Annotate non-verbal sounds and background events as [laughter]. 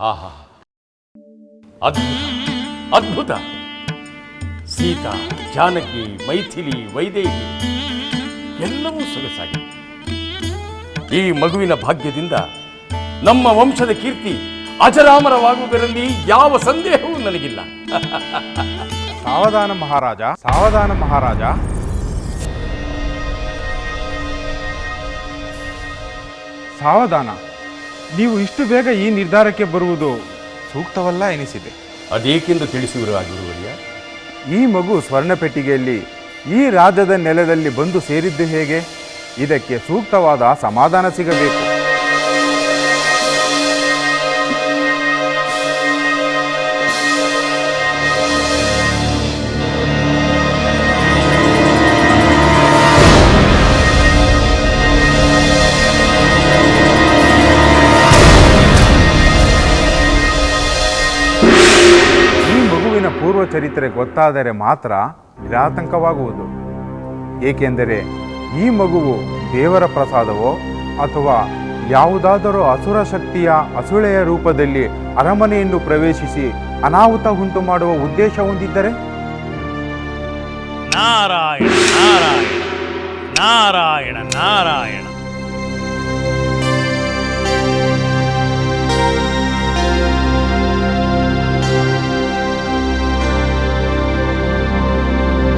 ಆಹಾ. ಅದ್ಭುತ ಅದ್ಭುತ. ಸೀತಾ, ಜಾನಕಿ, ಮೈಥಿಲಿ, ವೈದೇಹಿ, ಎಲ್ಲವೂ ಸೊಗಸಾಗಿದೆ. ಈ ಮಗುವಿನ ಭಾಗ್ಯದಿಂದ ನಮ್ಮ ವಂಶದ ಕೀರ್ತಿ ಅಜರಾಮರವಾಗುವುದರಲ್ಲಿ ಯಾವ ಸಂದೇಹವೂ ನನಗಿಲ್ಲ. [laughs] ಸಾವಧಾನ ಮಹಾರಾಜ ಸಾವಧಾನ ಮಹಾರಾಜ. ಸಾವಧಾನ. ನೀವು ಇಷ್ಟು ಬೇಗ ಈ ನಿರ್ಧಾರಕ್ಕೆ ಬರುವುದು ಸೂಕ್ತವಲ್ಲ ಎನಿಸಿದೆ. ಅದೇಕೆಂದು ತಿಳಿಸುವಿರಾ ಗುರುವರ್ಯ ಈ ಮಗು ಸ್ವರ್ಣ ಪೆಟ್ಟಿಗೆಯಲ್ಲಿ ಈ ರಾಜ್ಯದ ನೆಲದಲ್ಲಿ ಬಂದು ಸೇರಿದ್ದು ಹೇಗೆ? ಇದಕ್ಕೆ ಸೂಕ್ತವಾದ ಸಮಾಧಾನ ಸಿಗಬೇಕು. ಪೂರ್ವ ಚರಿತ್ರೆ ಗೊತ್ತಾದರೆ ಮಾತ್ರ ನಿರಾತಂಕವಾಗುವುದು ಏಕೆಂದರೆ ಈ ಮಗುವು ದೇವರ ಪ್ರಸಾದವೋ ಅಥವಾ ಯಾವುದಾದರೂ ಅಸುರ ಶಕ್ತಿಯ ಅಸುಳೆಯ ರೂಪದಲ್ಲಿ ಅರಮನೆಯನ್ನು ಪ್ರವೇಶಿಸಿ ಅನಾಹುತ ಉಂಟು ಮಾಡುವ ಉದ್ದೇಶ ಹೊಂದಿದ್ದರೆ? ನಾರಾಯಣ ನಾರಾಯಣ ನಾರಾಯಣ ನಾರಾಯಣ.